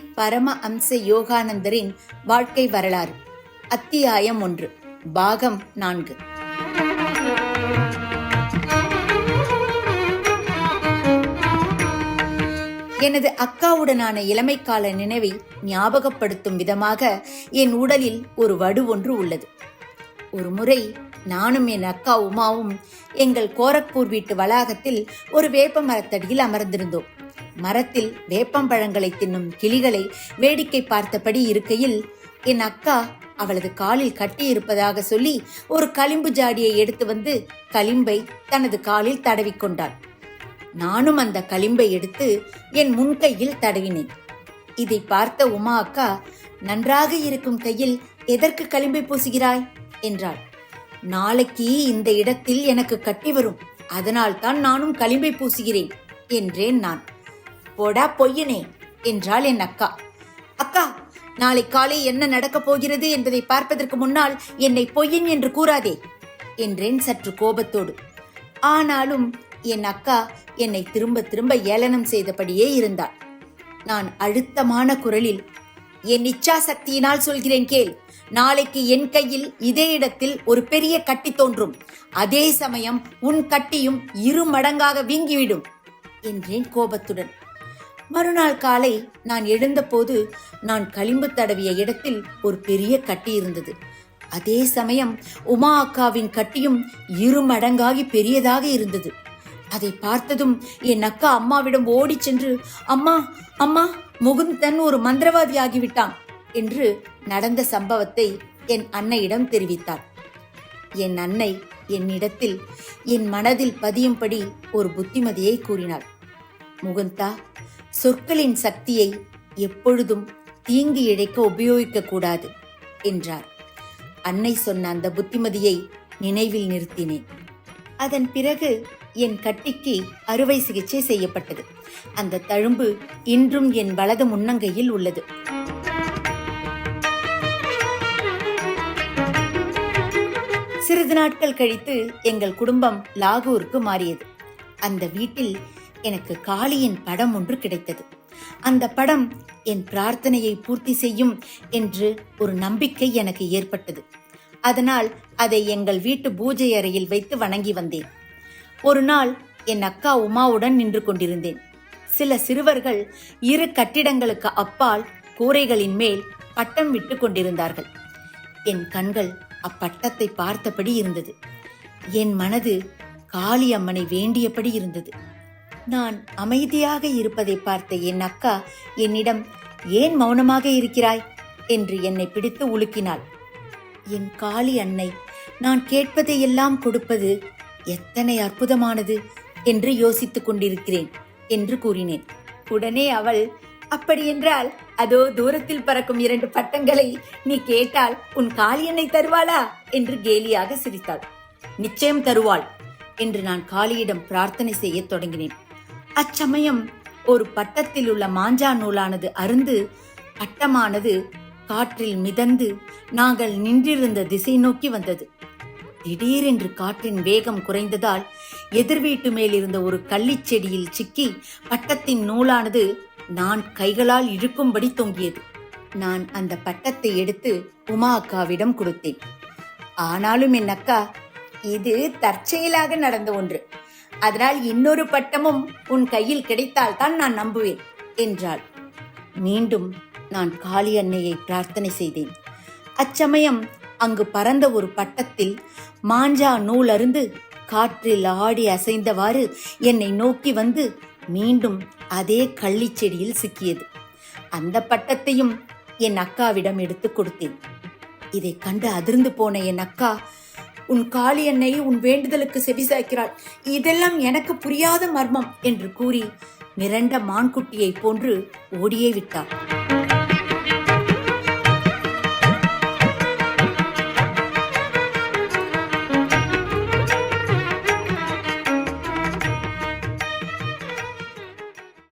பரம அம்ச யோகானந்தரின் வாழ்க்கை வரலாறு. அத்தியாயம் ஒன்று. பாகம் நான்கு. எனது அக்காவுடனான இளமைக்கால நினைவை ஞாபகப்படுத்தும் விதமாக என் உடலில் ஒரு வடு ஒன்று உள்ளது. ஒரு முறை நானும் என் அக்கா உமாவும் எங்கள் கோரக்பூர் வீட்டு வளாகத்தில் ஒரு வேப்ப மரத்தடியில் அமர்ந்திருந்தோம். மரத்தில் வேப்பம்பழங்களை தின்னும் கிளிகளை வேடிக்கை பார்த்தபடி இருக்கையில் என் அக்கா அவளது காலில் கட்டி இருப்பதாக சொல்லி ஒரு களிம்பு ஜாடியை எடுத்து வந்து களிம்பை தனது காலில் தடவிக்கொண்டாள் நானும் அந்த களிம்பை எடுத்து என் முன்கையில் தடவினேன். இதை பார்த்த உமா அக்கா நன்றாக இருக்கும் கையில் எதற்கு களிம்பை பூசுகிறாய்? என்றாள். நாளைக்கு இந்த இடத்தில் எனக்கு கட்டி வரும். அதனால் தான் நானும் களிம்பை பூசுகிறேன் என்றேன் நான். போடா பொய்யனே என்றாள் என் அக்கா. அக்கா நாளை காலை என்ன நடக்கப் போகிறது என்பதை பார்ப்பதற்கு முன்னால் என்னை பொய்யன் என்று கூறாதே என்றேன் சற்று கோபத்தோடு. ஆனாலும் என் அக்கா என்னை திரும்ப திரும்ப ஏளனம் செய்தபடியே இருந்தாள். நான் அழுத்தமான குரலில் என் இச்சா சக்தியினால் சொல்கிறேன் கேள் நாளைக்கு என் கையில் இதே இடத்தில் ஒரு பெரிய கட்டி தோன்றும். அதே சமயம் உன் கட்டியும் இரு மடங்காக வீங்கிவிடும் என்றேன் கோபத்துடன். மறுநாள் காலை நான் எழுந்தபோது நான் களிம்பு தடவிய இடத்தில் ஒரு பெரிய கட்டி இருந்தது. அதே சமயம் உமா அக்காவின் கட்டியும் இரு மடங்காகி பெரியதாக இருந்தது. அதை பார்த்ததும் என் அக்கா அம்மாவிடம் ஓடிச் சென்று அம்மா அம்மா முகுந்தன் ஒரு மந்திரவாதி ஆகிவிட்டான் என்று நடந்த சம்பவத்தை என் அன்னையிடம் தெரிவித்தார் என் அன்னை என்னிடத்தில் என் மனதில் பதியும்படி ஒரு புத்திமதியை கூறினாள். முகுந்தா சொற்களின் சக்தியை எப்பொழுதும் தீங்கு இழைக்க உபயோகிக்க கூடாது என்றார். அன்னை சொன்ன அந்த புத்திமதியை நினைவில் நிறுத்தினேன். அதன் பிறகு என் கட்டிக்கு அறுவை சிகிச்சை செய்யப்பட்டது. அந்த தழும்பு இன்றும் என் வலது முன்னங்கையில் உள்ளது. சிறிது நாட்கள் கழித்து எங்கள் குடும்பம் லாகூருக்கு மாறியது. அந்த வீட்டில் எனக்கு காளியின் படம் ஒன்று கிடைத்தது. அந்த படம் என் பிரார்த்தனையை பூர்த்தி செய்யும் என்று ஒரு நம்பிக்கை எனக்கு ஏற்பட்டது. அதனால் அதை எங்கள் வீட்டு பூஜை அறையில் வைத்து வணங்கி வந்தேன். ஒரு நாள் என் அக்கா உமாவுடன் நின்று கொண்டிருந்தேன். சில சிறுவர்கள் இரு கட்டிடங்களுக்கு அப்பால் கூரைகளின் மேல் பட்டம் விட்டு கொண்டிருந்தார்கள். என் கண்கள் அப்பட்டத்தை பார்த்தபடி இருந்தது. என் மனது காளி அம்மனை வேண்டியபடி இருந்தது. நான் அமைதியாக இருப்பதை பார்த்த என் அக்கா என்னிடம் ஏன் மௌனமாக இருக்கிறாய்? என்று என்னை பிடித்து உலுக்கினாள். என் காளி அன்னை நான் கேட்பதையெல்லாம் கொடுப்பது எத்தனை அற்புதமானது என்று யோசித்துக் கொண்டிருக்கிறேன் என்று கூறினேன். உடனே அவள் அப்படியென்றால் அதோ தூரத்தில் பறக்கும் இரண்டு பட்டங்களை நீ கேட்டால் உன் காளியன்னை தருவாளா? என்று கேலியாக சிரித்தாள். நிச்சயம் தருவாள் என்று நான் காளியிடம் பிரார்த்தனை செய்யத் தொடங்கினேன். அச்சமயம் ஒரு பட்டத்தில் உள்ள மாஞ்சா நூலானது அருந்து பட்டமானது காற்றில் மிதந்து நாங்கள் நின்றிருந்த திசை நோக்கி வந்தது. திடீரென்று காற்றின் வேகம் குறைந்ததால் எதிர் வீட்டு மேல் இருந்த ஒரு கள்ளிச் செடியில் சிக்கி பட்டத்தின் நூலானது நான் கைகளால் இழுக்கும்படி தொங்கியது. நான் அந்த பட்டத்தை எடுத்து உமா அக்காவிடம் கொடுத்தேன். ஆனாலும் என் அக்கா இது தற்செயலாக நடந்த ஒன்று. அதனால் இன்னொரு பட்டமும் உன் கையில் கிடைத்தால்தான் நான் நம்புவேன் என்றாள். மீண்டும் நான் காளி அன்னையை பிரார்த்தனை செய்தேன். அச்சமயம் அங்கு பறந்த ஒரு பட்டத்தில் மாஞ்சா நூல் அருந்து காற்றில் ஆடி அசைந்தவாறு என்னை நோக்கி வந்து மீண்டும் அதே கள்ளிச்செடியில் சிக்கியது. அந்த பட்டத்தையும் என் அக்காவிடம் எடுத்து கொடுத்தேன். இதை கண்டு அதிர்ந்து போன என் அக்கா உன் காளி என்னை உன் வேண்டுதலுக்கு செவிசாய்க்கிறாள் இதெல்லாம் எனக்கு புரியாத மர்மம் என்று கூறி மிரண்ட மான்குட்டியைப் போன்று ஓடியே விட்டாள்